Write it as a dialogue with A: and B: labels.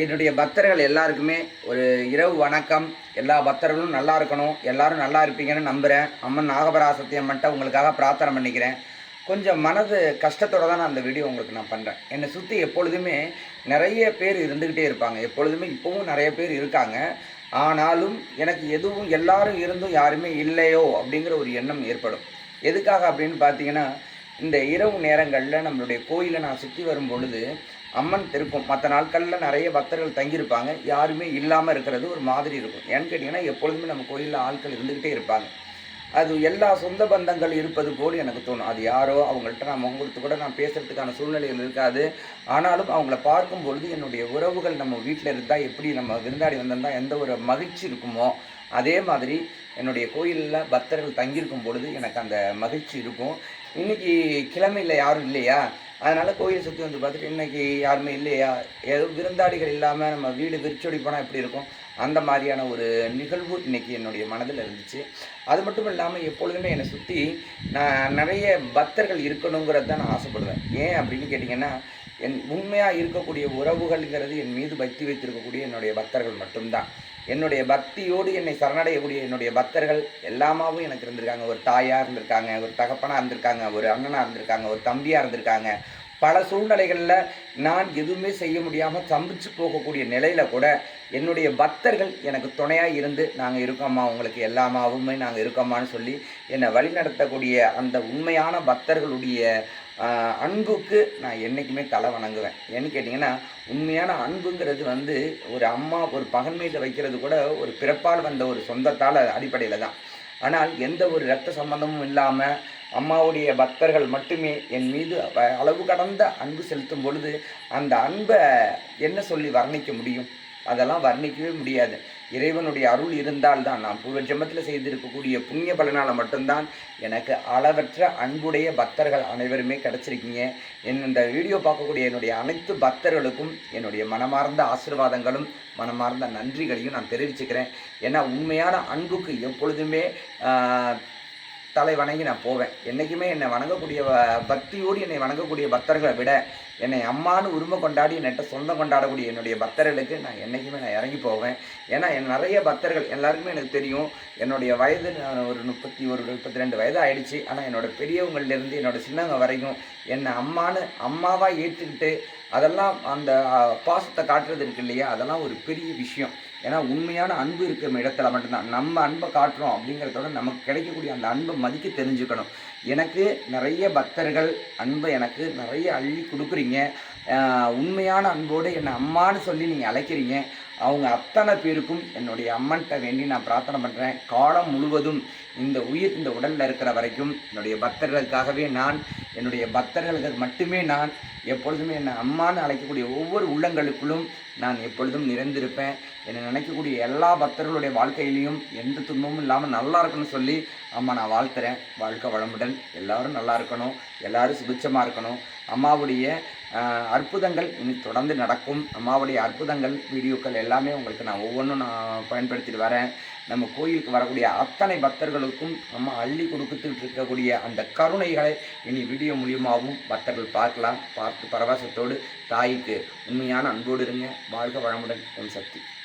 A: என்னுடைய பக்தர்கள் எல்லாருக்குமே ஒரு இரவு வணக்கம். எல்லா பக்தர்களும் நல்லா இருக்கணும். எல்லாரும் நல்லா இருப்பீங்கன்னு நம்புகிறேன் அம்மன் நாகபராசக்தி அம்மன்ட்ட உங்களுக்காக பிரார்த்தனை பண்ணிக்கிறேன். கொஞ்சம் மனது கஷ்டத்தோடு தான் நான் அந்த வீடியோ உங்களுக்கு நான் பண்ணுறேன் என்னை சுற்றி எப்பொழுதுமே நிறைய பேர் இருந்துக்கிட்டே இருப்பாங்க. எப்பொழுதுமே இப்போவும் நிறைய பேர் இருக்காங்க. ஆனாலும் எனக்கு எதுவும் எல்லாரும் இருந்தும் யாருமே இல்லையோ அப்படிங்கிற ஒரு எண்ணம் ஏற்படும். எதுக்காக அப்படின்னு பார்த்தீங்கன்னா இந்த இரவு நேரங்களில் நம்மளுடைய கோயிலை நான் சுற்றி வரும் பொழுது அம்மன் இருக்கும். மற்ற நாட்களில் நிறைய பக்தர்கள் தங்கியிருப்பாங்க. யாருமே இல்லாமல் இருக்கிறது ஒரு மாதிரி இருக்கும். ஏன்னு கேட்டிங்கன்னா எப்பொழுதுமே நம்ம கோயிலில் ஆட்கள் இருந்துக்கிட்டே இருப்பாங்க. அது எல்லா சொந்த பந்தங்கள் இருப்பது போல் எனக்கு தோணும். அது யாரோ அவங்கள்ட்ட நான் முகம் கொடுத்து கூட நான் பேசுகிறதுக்கான சூழ்நிலைகள் இருக்காது. ஆனாலும் அவங்கள பார்க்கும் பொழுது என்னுடைய உறவுகள் நம்ம வீட்டில் இருந்தால் எப்படி நம்ம விருந்தாடி வந்திருந்தால் எந்த ஒரு மகிழ்ச்சி இருக்குமோ அதே மாதிரி என்னுடைய கோயிலில் பக்தர்கள் தங்கியிருக்கும் பொழுது எனக்கு அந்த மகிழ்ச்சி இருக்கும். இன்னைக்கு கிழமையில் யாரும் இல்லையா? அதனால் கோயிலை சுற்றி வந்து பார்த்துட்டு இன்னைக்கு யாருமே இல்லையா? ஏதோ விருந்தாடிகள் இல்லாமல் நம்ம வீடு விரிச்சொடி போனால் எப்படி இருக்கும்? அந்த மாதிரியான ஒரு நிகழ்வு இன்னைக்கு என்னுடைய மனதில் இருந்துச்சு. அது மட்டும் இல்லாமல் எப்பொழுதுமே என்னை சுற்றி நான் நிறைய பக்தர்கள் இருக்கணுங்கிறது தான் நான் ஆசைப்படுவேன். ஏன் அப்படின்னு கேட்டிங்கன்னா என் உண்மையாக இருக்கக்கூடிய உறவுகள்ங்கிறது என் மீது பக்தி வைத்திருக்கக்கூடிய என்னுடைய பக்தர்கள் மட்டும்தான். என்னுடைய பக்தியோடு என்னை சரணடையக்கூடிய என்னுடைய பக்தர்கள் எல்லாமாவும் எனக்கு இருந்திருக்காங்க. ஒரு தாயாக இருந்திருக்காங்க ஒரு தகப்பனாக இருந்திருக்காங்க ஒரு அண்ணனாக இருந்திருக்காங்க ஒரு தம்பியாக இருந்திருக்காங்க. பல சூழ்நிலைகளில் நான் எதுவுமே செய்ய முடியாமல் சம்பிச்சு போகக்கூடிய நிலையில் கூட என்னுடைய பக்தர்கள் எனக்கு துணையாக இருந்து நாங்கள் இருக்கோம்மா உங்களுக்கு எல்லாமாவுமே நாங்கள் இருக்கோம்மான்னு சொல்லி என்னை வழிநடத்தக்கூடிய அந்த உண்மையான பக்தர்களுடைய அன்புக்கு நான் என்றைக்குமே தலை வணங்குவேன். ஏன்னு கேட்டிங்கன்னா உண்மையான அன்புங்கிறது வந்து ஒரு அம்மா ஒரு பகன்மையில் வைக்கிறது கூட ஒரு பிறப்பால் வந்த ஒரு சொந்தத்தால் அடிப்படையில் தான். ஆனால் எந்த ஒரு இரத்த சம்பந்தமும் இல்லாமல் அம்மாவுடைய பக்தர்கள் மட்டுமே என் மீது அளவு கடந்த அன்பு செலுத்தும் பொழுது அந்த அன்பை என்ன சொல்லி வர்ணிக்க முடியும்? அதெல்லாம் வர்ணிக்கவே முடியாது. இறைவனுடைய அருள் இருந்தால்தான் நான் பூர்வ ஜென்மத்தில் செய்திருக்கக்கூடிய புண்ணிய பலனால் மட்டும்தான் எனக்கு அளவற்ற அன்புடைய பக்தர்கள் அனைவருமே கிடச்சிருக்கீங்க. என் இந்த வீடியோ பார்க்கக்கூடிய என்னுடைய அனைத்து பக்தர்களுக்கும் என்னுடைய மனமார்ந்த ஆசீர்வாதங்களும் மனமார்ந்த நன்றிகளையும் நான் தெரிவிச்சுக்கிறேன். ஏன்னா உண்மையான அன்புக்கு எப்பொழுதுமே தலை வணங்கி நான் போவேன். என்றைக்குமே என்னை வணங்கக்கூடிய பக்தியோடு என்னை வணங்கக்கூடிய பக்தர்களை விட என்னை அம்மானு உரிமை கொண்டாடி என்னட்ட சொந்தம் கொண்டாடக்கூடிய என்னுடைய பக்தர்களுக்கு நான் என்றைக்குமே நான் இறங்கி போவேன். ஏன்னா என் நிறைய பக்தர்கள் எல்லாருக்குமே எனக்கு தெரியும் என்னுடைய வயது நான் ஒரு முப்பத்தி ஒரு முப்பத்தி ரெண்டு வயது ஆயிடுச்சு ஆனால் என்னோட பெரியவங்கள்லேருந்து என்னோட சின்னவங்க வரைக்கும் என்னை அம்மானு அம்மாவாக ஏற்றுக்கிட்டு அதெல்லாம் அந்த பாசத்தை காட்டுறது இருக்கு இல்லையா? அதெல்லாம் ஒரு பெரிய விஷயம். ஏன்னா உண்மையான அன்பு இருக்கிற இடத்துல மட்டும்தான். நம்ம அன்பை காட்டுறோம் அப்படிங்கிறதோட நமக்கு கிடைக்கக்கூடிய அந்த அன்பை மதிக்க தெரிஞ்சுக்கணும். எனக்கு நிறைய பக்தர்கள் அன்பை எனக்கு நிறைய அள்ளி கொடுக்குறீங்க. உண்மையான அன்போடு என்னை அம்மான்னு சொல்லி நீங்கள் அழைக்கிறீங்க. அவங்க அத்தனை பேருக்கும் என்னுடைய அம்மன்கிட்ட வேண்டி நான் பிரார்த்தனை பண்ணுறேன் காலம் முழுவதும் இந்த உயிர் இந்த உடலில் இருக்கிற வரைக்கும் என்னுடைய பக்தர்களுக்காகவே நான் என்னுடைய பக்தர்களுக்கு மட்டுமே நான் எப்பொழுதுமே என்னை அம்மான்னு அழைக்கக்கூடிய ஒவ்வொரு உள்ளங்களுக்குள்ளும் நான் எப்பொழுதும் நிறைந்திருப்பேன். என்னை நினைக்கக்கூடிய எல்லா பக்தர்களுடைய வாழ்க்கையிலையும் எந்த துன்பமும் இல்லாமல் நல்லா இருக்கணும்னு சொல்லி அம்மா நான் வாழ்த்துறேன். வாழ்க்கை வளமுடன். எல்லாரும் நல்லா இருக்கணும். எல்லாரும் சுபிச்சமாக இருக்கணும். அம்மாவுடைய அற்புதங்கள் இனி தொடர்ந்து நடக்கும். அம்மாவுடைய அற்புதங்கள் வீடியோக்கள் எல்லாமே உங்களுக்கு நான் ஒவ்வொன்றும் நான் பயன்படுத்திட்டு வரேன். நம்ம கோயிலுக்கு வரக்கூடிய அத்தனை பக்தர்களுக்கும் நம்ம அள்ளி கொடுத்துட்டு இருக்கக்கூடிய அந்த கருணைகளை இனி வீடியோ மூலியமாகவும் பக்தர்கள் பார்க்கலாம். பார்த்து பரவசத்தோடு தாய்க்கு உண்மையான அன்போடு இருங்க. வாழ்க வளமுடன். உன் சக்தி.